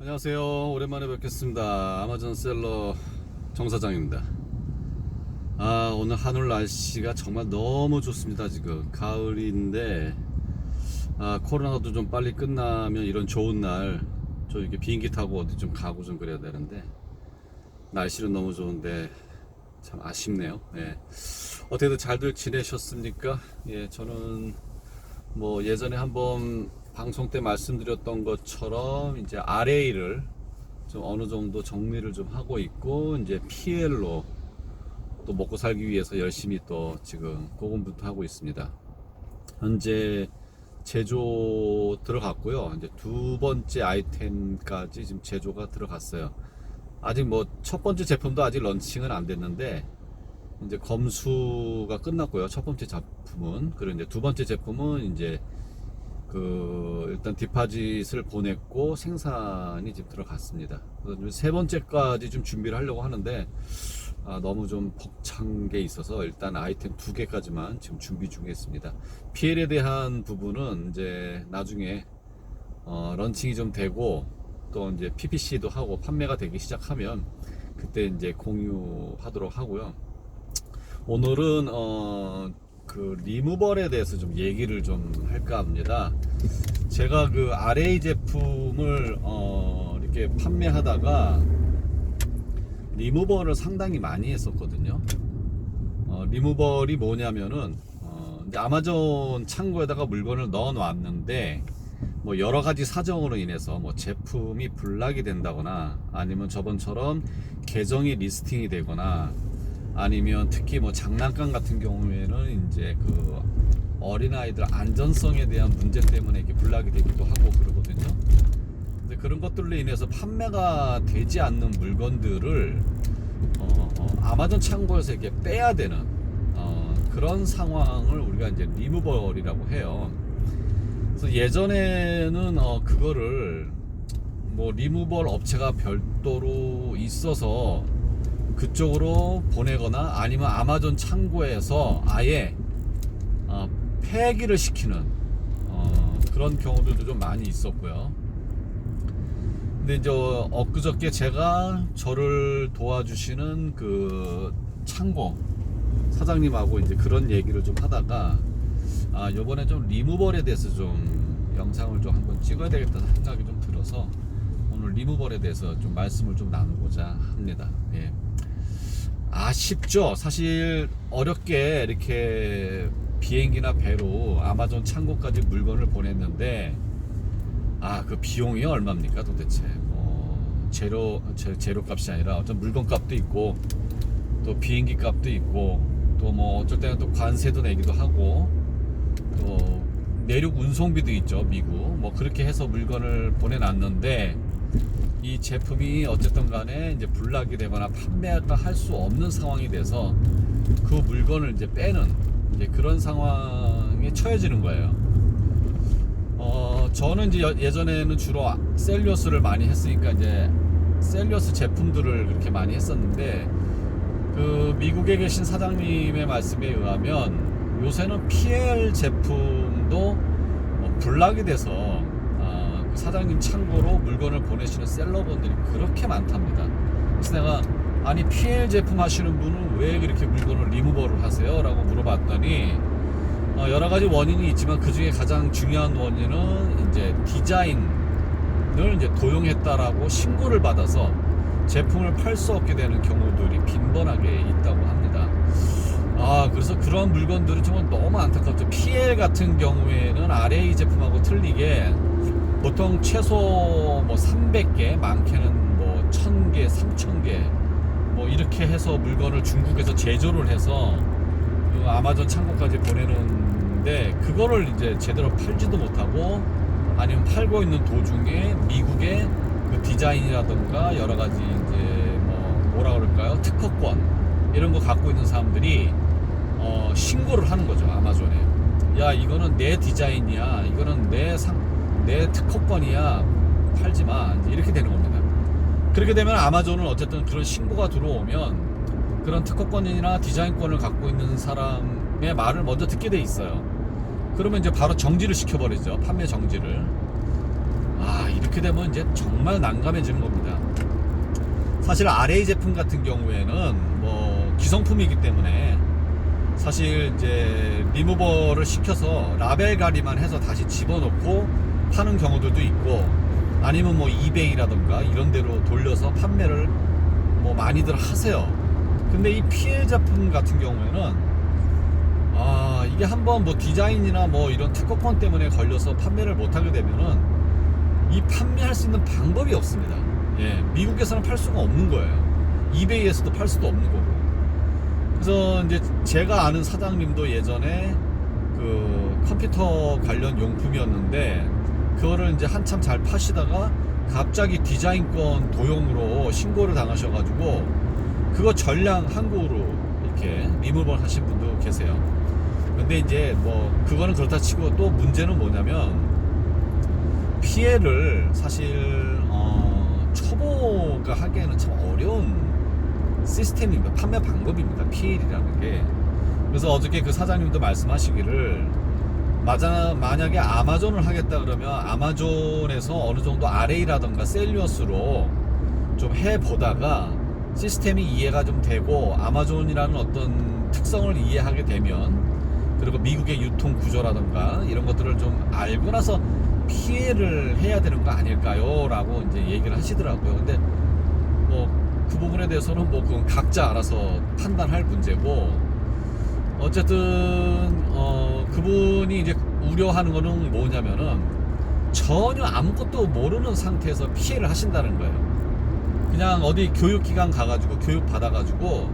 안녕하세요. 오랜만에 뵙겠습니다. 아마존 셀러 정 사장입니다. 아, 오늘 하늘 날씨가 정말 너무 좋습니다. 지금 가을인데 아, 코로나도 좀 빨리 끝나면 이런 좋은 날 좀 이렇게 비행기 타고 어디 좀 가고 좀 그래야 되는데 날씨는 너무 좋은데 참 아쉽네요. 예. 어떻게든 잘들 지내셨습니까? 예, 저는 뭐 예전에 한번 방송 때 말씀드렸던 것처럼 이제 RA를 좀 어느 정도 정리를 좀 하고 있고 이제 PL로 또 먹고 살기 위해서 열심히 또 지금 고군부터 하고 있습니다. 현재 제조 들어갔고요. 이제 두 번째 아이템까지 지금 제조가 들어갔어요. 아직 뭐 첫 번째 제품도 아직 런칭은 안 됐는데 이제 검수가 끝났고요. 첫 번째 제품은 그리고 이제 두 번째 제품은 이제 그 일단 디파짓을 보냈고 생산이 지금 들어갔습니다. 세 번째까지 좀 준비를 하려고 하는데 아, 너무 좀 벅찬 게 있어서 일단 아이템 두 개까지만 지금 준비 중에 있습니다. PL에 대한 부분은 이제 나중에 어, 런칭이 좀 되고 또 이제 PPC도 하고 판매가 되기 시작하면 그때 이제 공유하도록 하고요. 오늘은 어, 그 리무벌에 대해서 좀 얘기를 좀 할까 합니다. 제가 그 RA 제품을 어, 이렇게 판매하다가 리무벌을 상당히 많이 했었거든요. 어, 리무벌이 뭐냐면은 어, 아마존 창고에다가 물건을 넣어 놨는데 뭐 여러 가지 사정으로 인해서 뭐 제품이 불락이 된다거나 아니면 저번처럼 계정이 리스팅이 되거나 아니면 특히 뭐 장난감 같은 경우에는 이제 그 어린아이들 안전성에 대한 문제 때문에 이렇게 불락이 되기도 하고 그러거든요. 근데 그런 것들로 인해서 판매가 되지 않는 물건들을 어, 어, 아마존 창고에서 이렇게 빼야 되는 어, 그런 상황을 우리가 이제 리무벌이라고 해요. 그래서 예전에는 어, 그거를 뭐 리무벌 업체가 별도로 있어서 그쪽으로 보내거나 아니면 아마존 창고에서 아예 어, 폐기를 시키는 어, 그런 경우들도 좀 많이 있었고요. 근데 이제 엊그저께 제가 저를 도와주시는 그 창고 사장님하고 이제 그런 얘기를 좀 하다가 아 요번에 좀 리무벌에 대해서 좀 영상을 좀 한번 찍어야 되겠다 생각이 좀 들어서 오늘 리무벌에 대해서 좀 말씀을 좀 나누고자 합니다. 예. 아쉽죠. 사실 어렵게 이렇게 비행기나 배로 아마존 창고까지 물건을 보냈는데 아 그 비용이 얼마입니까 도대체 뭐 재료 재- 재료 값이 아니라 어떤 물건 값도 있고 또 비행기 값도 있고 또 뭐 어쩔 때는 또 관세도 내기도 하고 또 내륙 운송비도 있죠 미국 뭐 그렇게 해서 물건을 보내놨는데 이 제품이 어쨌든 간에 이제 불락이 되거나 판매가 할 수 없는 상황이 돼서 그 물건을 이제 빼는 이제 그런 상황에 처해지는 거예요. 어, 저는 이제 여- 예전에는 주로 셀리오스를 많이 했으니까 이제 셀리오스 제품들을 그렇게 많이 했었는데 그 미국에 계신 사장님의 말씀에 의하면 요새는 PL 제품도 뭐 불락이 돼서 아, 그 사장님 창고로 물건을 보내시는 셀러분들이 그렇게 많답니다. 그래서 내가 아니 PL 제품 하시는 분은 왜 그렇게 물건을 리무버를 하세요? 라고 물어봤더니 어, 여러 가지 원인이 있지만 그 중에 가장 중요한 원인은 이제 디자인을 이제 도용했다라고 신고를 받아서 제품을 팔 수 없게 되는 경우들이 빈번하게 있다고 합니다. 아, 그래서 그런 물건들은 정말 너무 안타깝죠. PL 같은 경우에는 RA 제품하고 틀리게 보통 최소 뭐 300개, 많게는 뭐 1000개, 3000개 뭐 이렇게 해서 물건을 중국에서 제조를 해서 그 아마존 창고까지 보내는데 그거를 이제 제대로 팔지도 못하고 아니면 팔고 있는 도중에 미국의 그 디자인이라던가 여러 가지 이제 뭐 뭐라 그럴까요? 특허권 이런 거 갖고 있는 사람들이 어 신고를 하는 거죠 아마존에. 야 이거는 내 디자인이야. 이거는 내 상 내 특허권이야 팔지 마 이렇게 되는 겁니다 그렇게 되면 아마존은 어쨌든 그런 신고가 들어오면 그런 특허권이나 디자인권을 갖고 있는 사람의 말을 먼저 듣게 돼 있어요. 그러면 이제 바로 정지를 시켜버리죠. 판매 정지를. 아 이렇게 되면 이제 정말 난감해지는 겁니다. 사실 RA 제품 같은 경우에는 뭐 기성품이기 때문에 사실 이제 리무버를 시켜서 라벨 가리만 해서 다시 집어넣고 파는 경우들도 있고 아니면 뭐 이베이라던가 이런 데로 돌려서 판매를 뭐 많이들 하세요. 근데 이 PL 제품 같은 경우에는 아 이게 한번 뭐 디자인이나 뭐 이런 특허권 때문에 걸려서 판매를 못하게 되면은 이 판매할 수 있는 방법이 없습니다. 예, 미국에서는 팔 수가 없는 거예요. 이베이에서도 팔 수도 없는 거고. 그래서 이제 제가 아는 사장님도 예전에 그 컴퓨터 관련 용품이었는데 그거를 이제 한참 잘 파시다가 갑자기 디자인권 도용으로 신고를 당하셔가지고 그거 전량 한국으로 이렇게 리무벌 하신 분도 계세요. 근데 이제 뭐 그거는 그렇다 치고 또 문제는 뭐냐면 피해를 사실 어, 초보가 하기에는 참 어려운 시스템입니다. 판매 방법입니다. PL이라는 게. 그래서 어저께 그 사장님도 말씀하시기를 맞아, 만약에 아마존을 하겠다 그러면 아마존에서 어느 정도 RA라던가 셀리어스로 좀 해보다가 시스템이 이해가 좀 되고 아마존이라는 어떤 특성을 이해하게 되면 그리고 미국의 유통 구조라던가 이런 것들을 좀 알고 나서 피해를 해야 되는 거 아닐까요? 라고 이제 얘기를 하시더라고요. 근데 뭐 그 부분에 대해서는 뭐 그건 각자 알아서 판단할 문제고 어쨌든 어 그분이 이제 우려하는 거는 뭐냐면은 전혀 아무것도 모르는 상태에서 피해를 하신다는 거예요. 그냥 어디 교육기관 가가지고 교육 받아가지고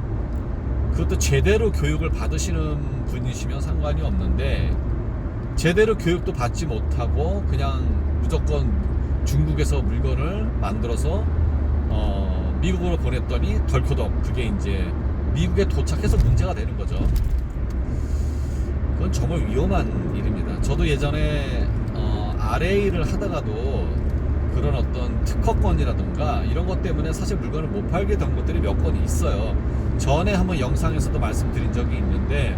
그것도 제대로 교육을 받으시는 분이시면 상관이 없는데 제대로 교육도 받지 못하고 그냥 무조건 중국에서 물건을 만들어서 어 미국으로 보냈더니 덜커덕 그게 이제 미국에 도착해서 문제가 되는 거죠. 그건 정말 위험한 일입니다. 저도 예전에 어, RA를 하다가도 그런 어떤 특허권이라든가 이런 것 때문에 사실 물건을 못 팔게 된 것들이 몇 건 있어요. 전에 한번 영상에서도 말씀드린 적이 있는데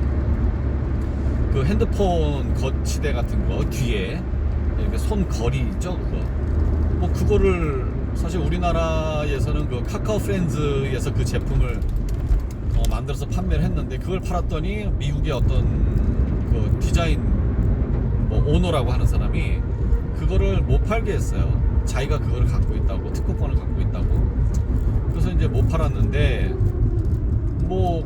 그 핸드폰 거치대 같은 거 뒤에 이렇게 손 거리 있죠 그거 뭐 그거를 사실 우리나라에서는 그 카카오 프렌즈에서 그 제품을 어, 만들어서 판매를 했는데 그걸 팔았더니 미국의 어떤 그 디자인 뭐 오너라고 하는 사람이 그거를 못 팔게 했어요. 자기가 그거를 갖고 있다고 특허권을 갖고 있다고. 그래서 이제 못 팔았는데 뭐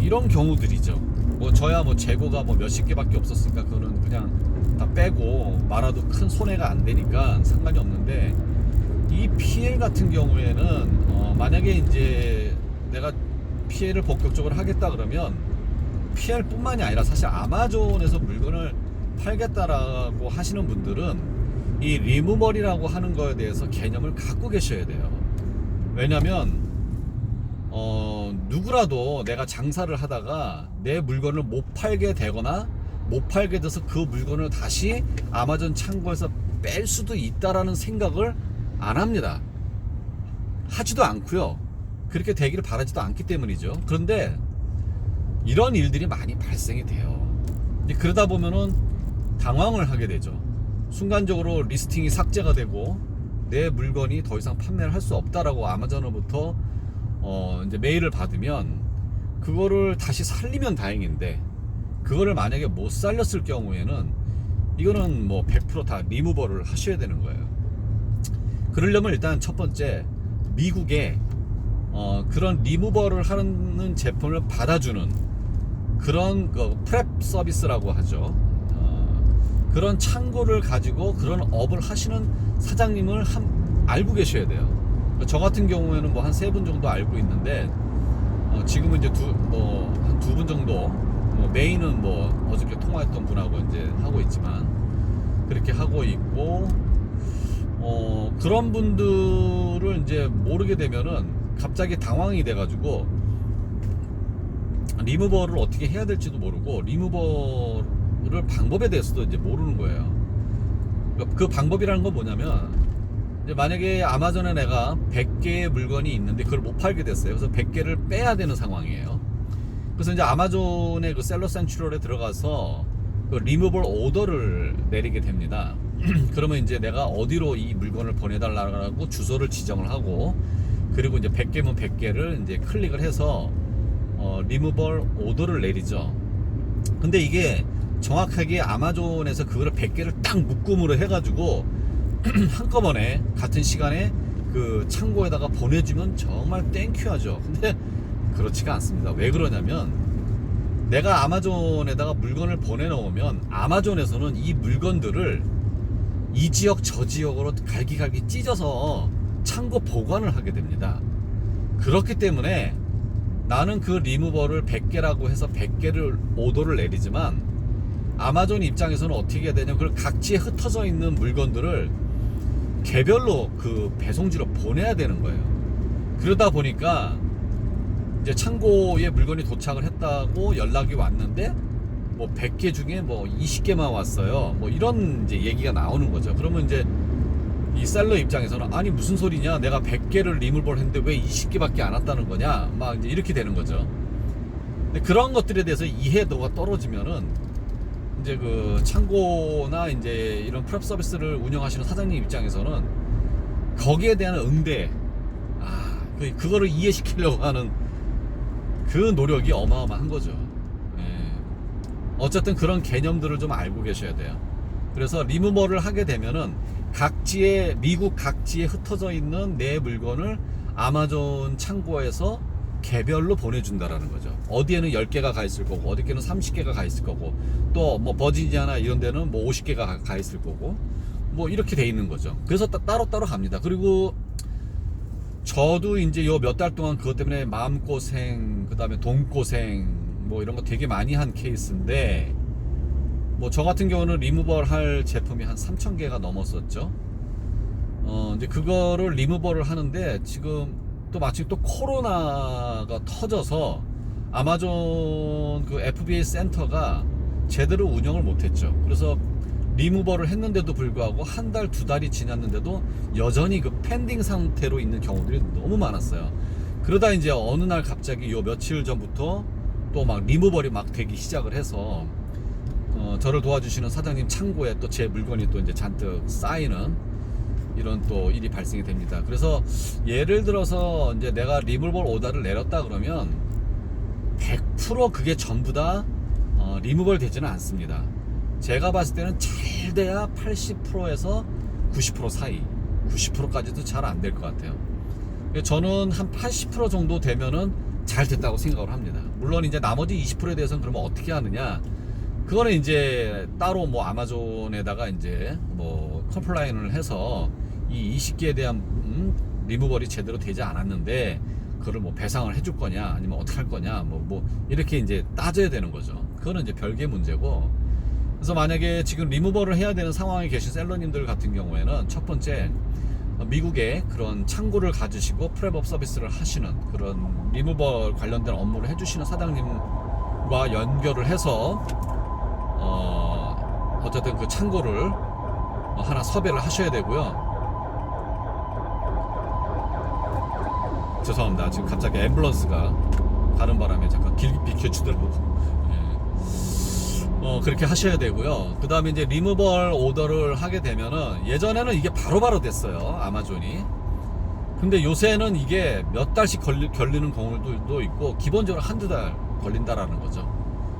이런 경우들이죠. 뭐 저야 뭐 재고가 뭐 몇십 개밖에 없었으니까 그거는 그냥 다 빼고 말아도 큰 손해가 안 되니까 상관이 없는데 이 PL 같은 경우에는 어 만약에 이제 내가 PL을 본격적으로 하겠다 그러면 PL뿐만이 아니라 사실 아마존에서 물건을 팔겠다라고 하시는 분들은 이 리무멀이라고 하는 거에 대해서 개념을 갖고 계셔야 돼요. 왜냐면 어, 누구라도 내가 장사를 하다가 내 물건을 못 팔게 되거나 못 팔게 돼서 그 물건을 다시 아마존 창고에서 뺄 수도 있다라는 생각을 안 합니다. 하지도 않고요. 그렇게 되기를 바라지도 않기 때문이죠. 그런데 이런 일들이 많이 발생이 돼요. 그러다 보면은 당황을 하게 되죠. 순간적으로 리스팅이 삭제가 되고 내 물건이 더 이상 판매를 할 수 없다라고 아마존으로부터 어 이제 메일을 받으면 그거를 다시 살리면 다행인데 그거를 만약에 못 살렸을 경우에는 이거는 뭐 100%다 리무버를 하셔야 되는 거예요. 그러려면 일단 첫 번째 미국에 어 그런 리무버를 하는 제품을 받아주는 그런 그 프랩 서비스라고 하죠. 어, 그런 창고를 가지고 그런 업을 하시는 사장님을 한, 알고 계셔야 돼요. 저 같은 경우에는 뭐 한 세 분 정도 알고 있는데 어, 지금은 이제 두뭐한 두 분 정도 뭐 메인은 뭐 어저께 통화했던 분하고 이제 하고 있지만 그렇게 하고 있고 어 그런 분들을 이제 모르게 되면은 갑자기 당황이 돼가지고 리무버를 어떻게 해야 될지도 모르고 리무버를 방법에 대해서도 이제 모르는 거예요. 그러니까 그 방법이라는 건 뭐냐면 만약에 아마존에 내가 100개의 물건이 있는데 그걸 못 팔게 됐어요. 그래서 100개를 빼야 되는 상황이에요. 그래서 이제 아마존의 그 셀러 센츄럴에 들어가서 그 리무벌 오더를 내리게 됩니다. 그러면 이제 내가 어디로 이 물건을 보내달라고 주소를 지정을 하고 그리고 이제 100개면 100개를 이제 클릭을 해서 어, 리무벌 오더를 내리죠. 근데 이게 정확하게 아마존에서 그거를 100개를 딱 묶음으로 해가지고 한꺼번에 같은 시간에 그 창고에다가 보내주면 정말 땡큐하죠. 근데 그렇지가 않습니다. 왜 그러냐면 내가 아마존에다가 물건을 보내놓으면 아마존에서는 이 물건들을 이 지역 저 지역으로 갈기갈기 찢어서 창고 보관을 하게 됩니다. 그렇기 때문에 나는 그 리무버를 100개라고 해서 100개를 오더를 내리지만 아마존 입장에서는 어떻게 해야 되냐면 그 각지에 흩어져 있는 물건들을 개별로 그 배송지로 보내야 되는 거예요. 그러다 보니까 이제 창고에 물건이 도착을 했다고 연락이 왔는데 뭐 100개 중에 뭐 20개만 왔어요. 뭐 이런 이제 얘기가 나오는 거죠. 그러면 이제 이 셀러 입장에서는 아니 무슨 소리냐? 내가 100개를 리물볼 했는데 왜 20개밖에 안 왔다는 거냐? 막 이제 이렇게 되는 거죠. 근데 그런 것들에 대해서 이해도가 떨어지면은 이제 그 창고나 이제 이런 프랩 서비스를 운영하시는 사장님 입장에서는 거기에 대한 응대, 아, 그, 그거를 이해시키려고 하는 그 노력이 어마어마한 거죠. 예. 어쨌든 그런 개념들을 좀 알고 계셔야 돼요. 그래서 리무버를 하게 되면은 각지에 미국 각지에 흩어져 있는 내 물건을 아마존 창고에서 개별로 보내준다라는 거죠. 어디에는 10개가 가 있을 거고, 어디에는 30개가 가 있을 거고, 또 뭐 버지니아나 이런 데는 뭐 50개가 가 있을 거고, 뭐 이렇게 돼 있는 거죠. 그래서 따, 따로 따로 갑니다. 그리고 저도 이제 요 몇 달 동안 그것 때문에 마음고생, 그 다음에 돈고생, 뭐 이런 거 되게 많이 한 케이스인데, 뭐 저 같은 경우는 리무벌 할 제품이 한 3,000개가 넘었었죠. 어, 이제 그거를 리무벌을 하는데 지금 또 마침 또 코로나가 터져서 아마존 그 FBA 센터가 제대로 운영을 못했죠. 그래서 리무버를 했는데도 불구하고 한 달, 두 달이 지났는데도 여전히 그 펜딩 상태로 있는 경우들이 너무 많았어요. 그러다 이제 어느 날 갑자기 요 며칠 전부터 또 막 리무벌이 막 되기 시작을 해서 어, 저를 도와주시는 사장님 창고에 또 제 물건이 또 이제 잔뜩 쌓이는 이런 또 일이 발생이 됩니다. 그래서 예를 들어서 이제 내가 리무벌 오다를 내렸다 그러면 100% 그게 전부 다 어, 리무벌 되지는 않습니다. 제가 봤을 때는 잘 돼야 80%에서 90% 사이, 90%까지도 잘 안 될 것 같아요. 저는 한 80% 정도 되면은 잘 됐다고 생각을 합니다. 물론 이제 나머지 20%에 대해서는 그러면 어떻게 하느냐? 그거는 이제 따로 뭐 아마존에다가 이제 뭐 컴플라인을 해서 이 20개에 대한 음, 리무벌이 제대로 되지 않았는데 그걸 뭐 배상을 해줄 거냐 아니면 어떻게 할 거냐 뭐, 뭐 이렇게 이제 따져야 되는 거죠. 그거는 이제 별개 문제고 그래서 만약에 지금 리무벌을 해야 되는 상황에 계신 셀러님들 같은 경우에는 첫 번째 미국에 그런 창고를 가지시고 프랩업 서비스를 하시는 그런 리무벌 관련된 업무를 해주시는 사장님과 연결을 해서 어 어쨌든 그 창고를 하나 섭외를 하셔야 되고요. 죄송합니다. 지금 갑자기 앰뷸런스가 가는 바람에 잠깐 길 비켜주더라고. 예. 어, 그렇게 하셔야 되고요. 그 다음에 이제 리무벌 오더를 하게 되면은 예전에는 이게 바로바로 됐어요. 아마존이. 근데 요새는 이게 몇 달씩 걸리, 걸리는 경우도 있고 기본적으로 한두 달 걸린다라는 거죠.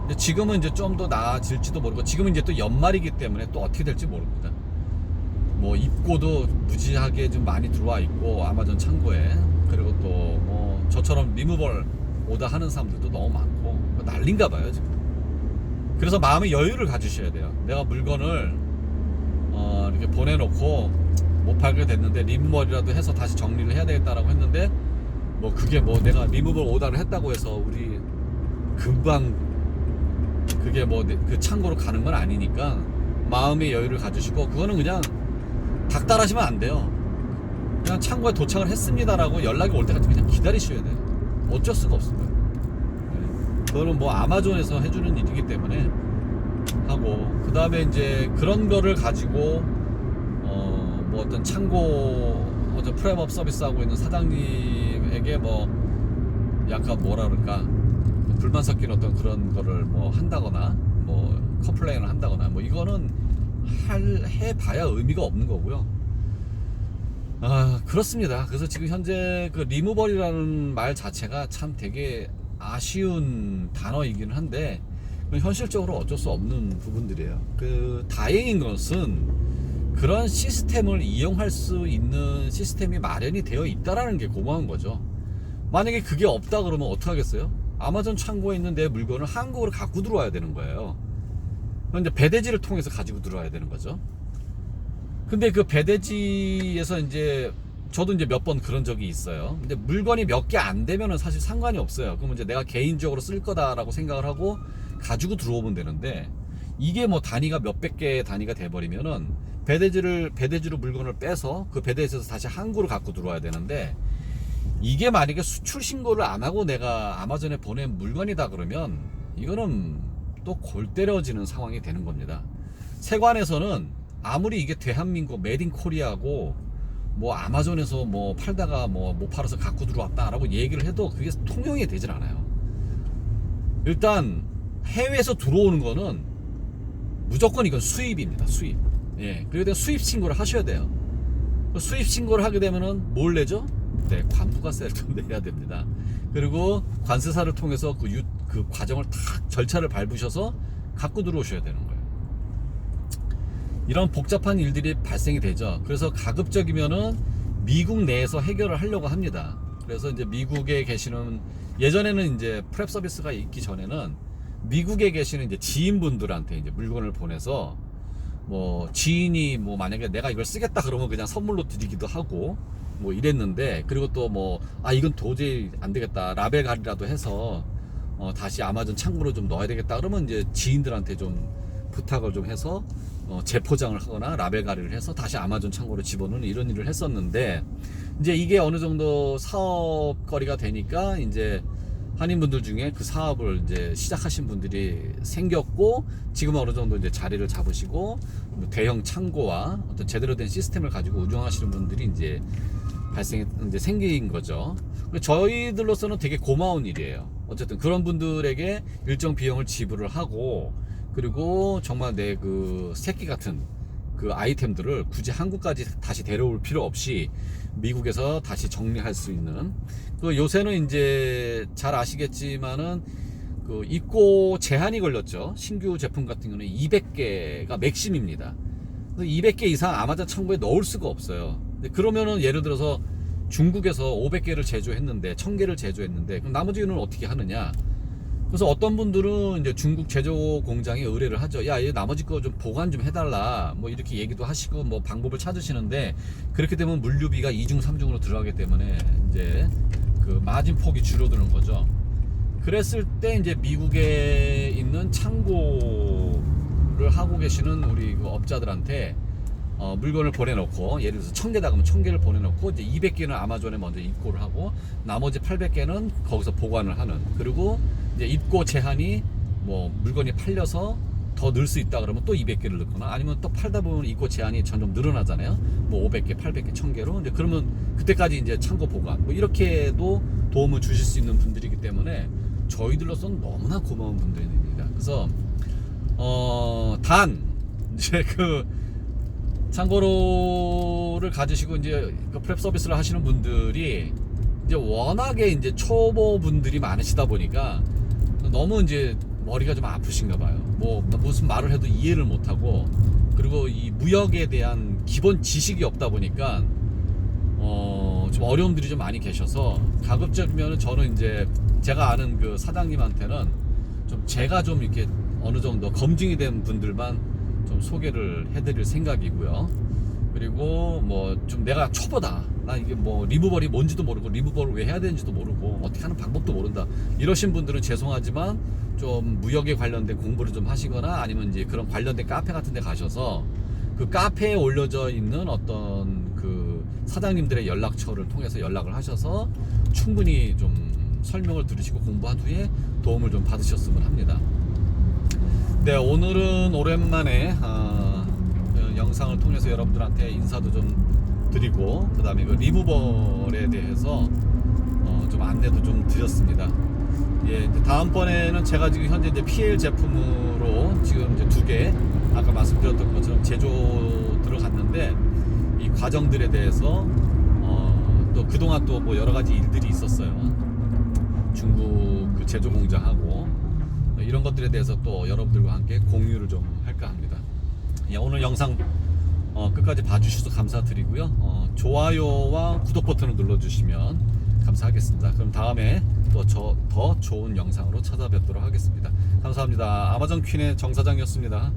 근데 지금은 이제 좀 더 나아질지도 모르고 지금은 이제 또 연말이기 때문에 또 어떻게 될지 모릅니다. 뭐 입고도 무지하게 좀 많이 들어와 있고 아마존 창고에 그리고 또 뭐 저처럼 리무벌 오다 하는 사람들도 너무 많고 난린가 봐요 지금. 그래서 마음의 여유를 가지셔야 돼요. 내가 물건을 어 이렇게 보내놓고 못 팔게 됐는데 리무벌이라도 해서 다시 정리를 해야 되겠다라고 했는데 뭐 그게 뭐 내가 리무벌 오다를 했다고 해서 우리 금방 그게 뭐 그 창고로 가는 건 아니니까 마음의 여유를 가지시고 그거는 그냥 닥달하시면 안 돼요. 그냥 창고에 도착을 했습니다라고 연락이 올 때까지 그냥 기다리셔야 돼요. 어쩔 수가 없습니다. 네. 그거는 뭐 아마존에서 해주는 일이기 때문에 하고 그 다음에 이제 그런 거를 가지고 어 뭐 어떤 창고 어떤 프레임업 서비스 하고 있는 사장님에게 뭐 약간 뭐라 그럴까 불만 섞인 어떤 그런 거를 뭐 한다거나 뭐 컴플레인을 한다거나 뭐 이거는 할 해봐야 의미가 없는 거고요. 아 그렇습니다. 그래서 지금 현재 그 리무벌이라는 말 자체가 참 되게 아쉬운 단어이기는 한데 현실적으로 어쩔 수 없는 부분들이에요. 그 다행인 것은 그런 시스템을 이용할 수 있는 시스템이 마련이 되어 있다라는 게 고마운 거죠. 만약에 그게 없다 그러면 어떡 하겠어요? 아마존 창고에 있는 내 물건을 한국으로 갖고 들어와야 되는 거예요. 그럼 이제 배대지를 통해서 가지고 들어와야 되는 거죠. 근데 그 배대지에서 이제 저도 이제 몇 번 그런 적이 있어요. 근데 물건이 몇 개 안 되면은 사실 상관이 없어요. 그러면 이제 내가 개인적으로 쓸 거다라고 생각을 하고 가지고 들어오면 되는데 이게 뭐 단위가 몇백 개 단위가 돼버리면은 배대지를 배대지로 물건을 빼서 그 배대지에서 다시 항구로 갖고 들어와야 되는데 이게 만약에 수출 신고를 안 하고 내가 아마존에 보낸 물건이다 그러면 이거는 또 골 때려지는 상황이 되는 겁니다. 세관에서는 아무리 이게 대한민국 메딘 코리아고 뭐 아마존에서 뭐 팔다가 뭐 못 팔아서 갖고 들어왔다라고 얘기를 해도 그게 통용이 되질 않아요. 일단 해외에서 들어오는 거는 무조건 이건 수입입니다. 수입. 예. 그리고 수입 신고를 하셔야 돼요. 수입 신고를 하게 되면은 뭘 내죠? 네, 관부가세를 좀 내야 됩니다. 그리고 관세사를 통해서 그, 유, 그 과정을 탁 절차를 밟으셔서 갖고 들어오셔야 되는 거예요. 이런 복잡한 일들이 발생이 되죠. 그래서 가급적이면은 미국 내에서 해결을 하려고 합니다. 그래서 이제 미국에 계시는 예전에는 이제 프랩 서비스가 있기 전에는 미국에 계시는 이제 지인분들한테 이제 물건을 보내서 뭐 지인이 뭐 만약에 내가 이걸 쓰겠다 그러면 그냥 선물로 드리기도 하고 뭐 이랬는데 그리고 또 뭐 아 이건 도저히 안 되겠다. 라벨 가리라도 해서 어 다시 아마존 창고로 좀 넣어야 되겠다. 그러면 이제 지인들한테 좀 부탁을 좀 해서 어 재포장을 하거나 라벨 가리를 해서 다시 아마존 창고로 집어넣는 이런 일을 했었는데 이제 이게 어느 정도 사업거리가 되니까 이제 한인분들 중에 그 사업을 이제 시작하신 분들이 생겼고 지금 어느 정도 이제 자리를 잡으시고 뭐 대형 창고와 어떤 제대로 된 시스템을 가지고 운영하시는 분들이 이제 발생이 이제 생긴 거죠. 저희들로서는 되게 고마운 일이에요. 어쨌든 그런 분들에게 일정 비용을 지불을 하고 그리고 정말 내 그 새끼 같은 그 아이템들을 굳이 한국까지 다시 데려올 필요 없이 미국에서 다시 정리할 수 있는 그 요새는 이제 잘 아시겠지만은 그 입고 제한이 걸렸죠 신규 제품 같은 경우는 200개가 맥심입니다 그래서 200개 이상 아마존 창고에 넣을 수가 없어요 그러면은 예를 들어서 중국에서 500개를 제조했는데 1000개를 제조했는데 그럼 나머지는 어떻게 하느냐 그래서 어떤 분들은 이제 중국 제조 공장에 의뢰를 하죠. 야, 얘 나머지 거 좀 보관 좀 해달라. 뭐 이렇게 얘기도 하시고 뭐 방법을 찾으시는데 그렇게 되면 물류비가 2중, 3중으로 들어가기 때문에 이제 그 마진 폭이 줄어드는 거죠. 그랬을 때 이제 미국에 있는 창고를 하고 계시는 우리 그 업자들한테 어, 물건을 보내놓고 예를 들어서 1000개다 그러면 1000개를 보내놓고 이제 200개는 아마존에 먼저 입고를 하고 나머지 800개는 거기서 보관을 하는 그리고 이제 입고 제한이 뭐 물건이 팔려서 더 넣을 수 있다 그러면 또 200개를 넣거나 아니면 또 팔다 보면 입고 제한이 점점 늘어나잖아요. 뭐 500개, 800개, 1000개로. 근데 그러면 그때까지 이제 창고 보관 뭐 이렇게도 도움을 주실 수 있는 분들이기 때문에 저희들로서는 너무나 고마운 분들입니다. 그래서 어 단 이제 그 창고로를 가지시고 이제 그 프랩 서비스를 하시는 분들이 이제 워낙에 이제 초보 분들이 많으시다 보니까 너무 이제 머리가 좀 아프신가 봐요. 뭐 무슨 말을 해도 이해를 못 하고 그리고 이 무역에 대한 기본 지식이 없다 보니까 어 좀 어려움들이 좀 많이 계셔서 가급적이면 저는 이제 제가 아는 그 사장님한테는 좀 제가 좀 이렇게 어느 정도 검증이 된 분들만 좀 소개를 해드릴 생각이고요. 그리고 뭐 좀 내가 초보다. 나 이게 뭐 리무벌이 뭔지도 모르고 리무벌을 왜 해야 되는지도 모르고 어떻게 하는 방법도 모른다. 이러신 분들은 죄송하지만 좀 무역에 관련된 공부를 좀 하시거나 아니면 이제 그런 관련된 카페 같은 데 가셔서 그 카페에 올려져 있는 어떤 그 사장님들의 연락처를 통해서 연락을 하셔서 충분히 좀 설명을 들으시고 공부한 후에 도움을 좀 받으셨으면 합니다. 네, 오늘은 오랜만에 어, 어, 영상을 통해서 여러분들한테 인사도 좀 드리고 그 다음에 그 리무벌에 대해서 어, 좀 안내도 좀 드렸습니다. 예, 다음번에는 제가 지금 현재 이제 PL 제품으로 지금 이제 두 개 아까 말씀드렸던 것처럼 제조 들어갔는데 이 과정들에 대해서 어, 또 그동안 또 뭐 여러 가지 일들이 있었어요. 중국 그 제조 공장하고 이런 것들에 대해서 또 여러분들과 함께 공유를 좀 할까 합니다. 예, 오늘 영상 어, 끝까지 봐주셔서 감사드리고요. 어, 좋아요와 구독 버튼을 눌러주시면 감사하겠습니다. 그럼 다음에 또더 좋은 영상으로 찾아뵙도록 하겠습니다. 감사합니다. 아마존 퀸의 정 사장이었습니다.